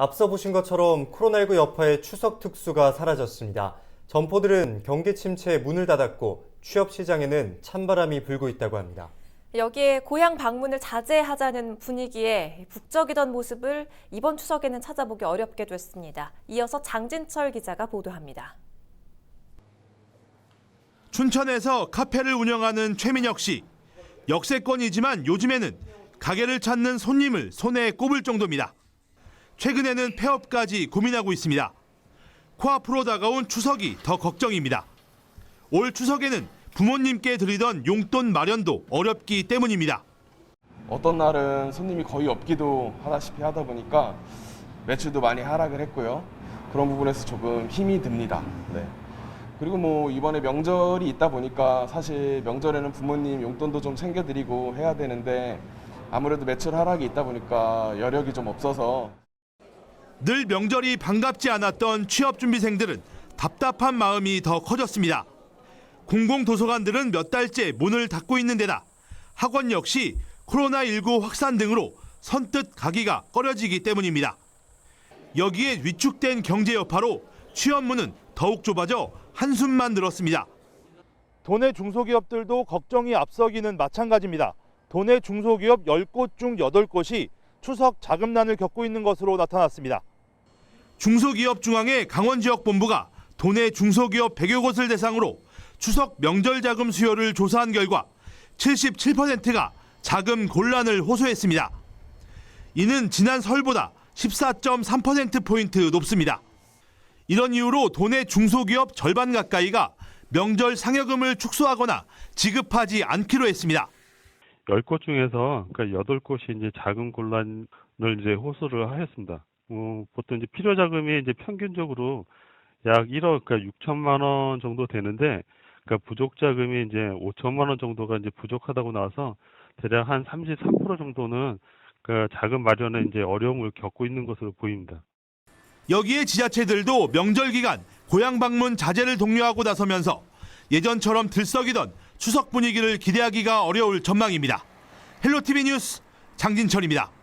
앞서 보신 것처럼 코로나19 여파의 추석 특수가 사라졌습니다. 점포들은 경기 침체에 문을 닫았고 취업 시장에는 찬바람이 불고 있다고 합니다. 여기에 고향 방문을 자제하자는 분위기에 북적이던 모습을 이번 추석에는 찾아보기 어렵게 됐습니다. 이어서 장진철 기자가 보도합니다. 춘천에서 카페를 운영하는 최민혁 씨. 역세권이지만 요즘에는 가게를 찾는 손님을 손에 꼽을 정도입니다. 최근에는 폐업까지 고민하고 있습니다. 코앞으로 다가온 추석이 더 걱정입니다. 올 추석에는 부모님께 드리던 용돈 마련도 어렵기 때문입니다. 어떤 날은 손님이 거의 없기도 하다시피 하다 보니까 매출도 많이 하락을 했고요. 그런 부분에서 조금 힘이 듭니다. 네. 그리고 뭐 이번에 명절이 있다 보니까 사실 명절에는 부모님 용돈도 좀 챙겨드리고 해야 되는데 아무래도 매출 하락이 있다 보니까 여력이 좀 없어서 늘 명절이 반갑지 않았던 취업준비생들은 답답한 마음이 더 커졌습니다. 공공도서관들은 몇 달째 문을 닫고 있는 데다 학원 역시 코로나19 확산 등으로 선뜻 가기가 꺼려지기 때문입니다. 여기에 위축된 경제 여파로 취업문은 더욱 좁아져 한숨만 늘었습니다. 도내 중소기업들도 걱정이 앞서기는 마찬가지입니다. 도내 중소기업 10곳 중 8곳이 추석 자금난을 겪고 있는 것으로 나타났습니다. 중소기업 중앙회 강원지역본부가 도내 중소기업 100여 곳을 대상으로 추석 명절 자금 수요를 조사한 결과 77%가 자금 곤란을 호소했습니다. 이는 지난 설보다 14.3%포인트 높습니다. 이런 이유로 도내 중소기업 절반 가까이가 명절 상여금을 축소하거나 지급하지 않기로 했습니다. 10곳 중에서 그러니까 8곳이 이제 자금 곤란을 이제 호소를 하였습니다. 어, 보통 이제 필요 자금이 이제 평균적으로 약 1억 그러니까 6천만 원 정도 되는데 그러니까 부족 자금이 이제 5천만 원 정도가 이제 부족하다고 나와서 대략 한 33% 정도는 그 자금 마련에 이제 어려움을 겪고 있는 것으로 보입니다. 여기에 지자체들도 명절 기간 고향 방문 자제를 독려하고 나서면서 예전처럼 들썩이던 추석 분위기를 기대하기가 어려울 전망입니다. 헬로티비 뉴스 장진철입니다.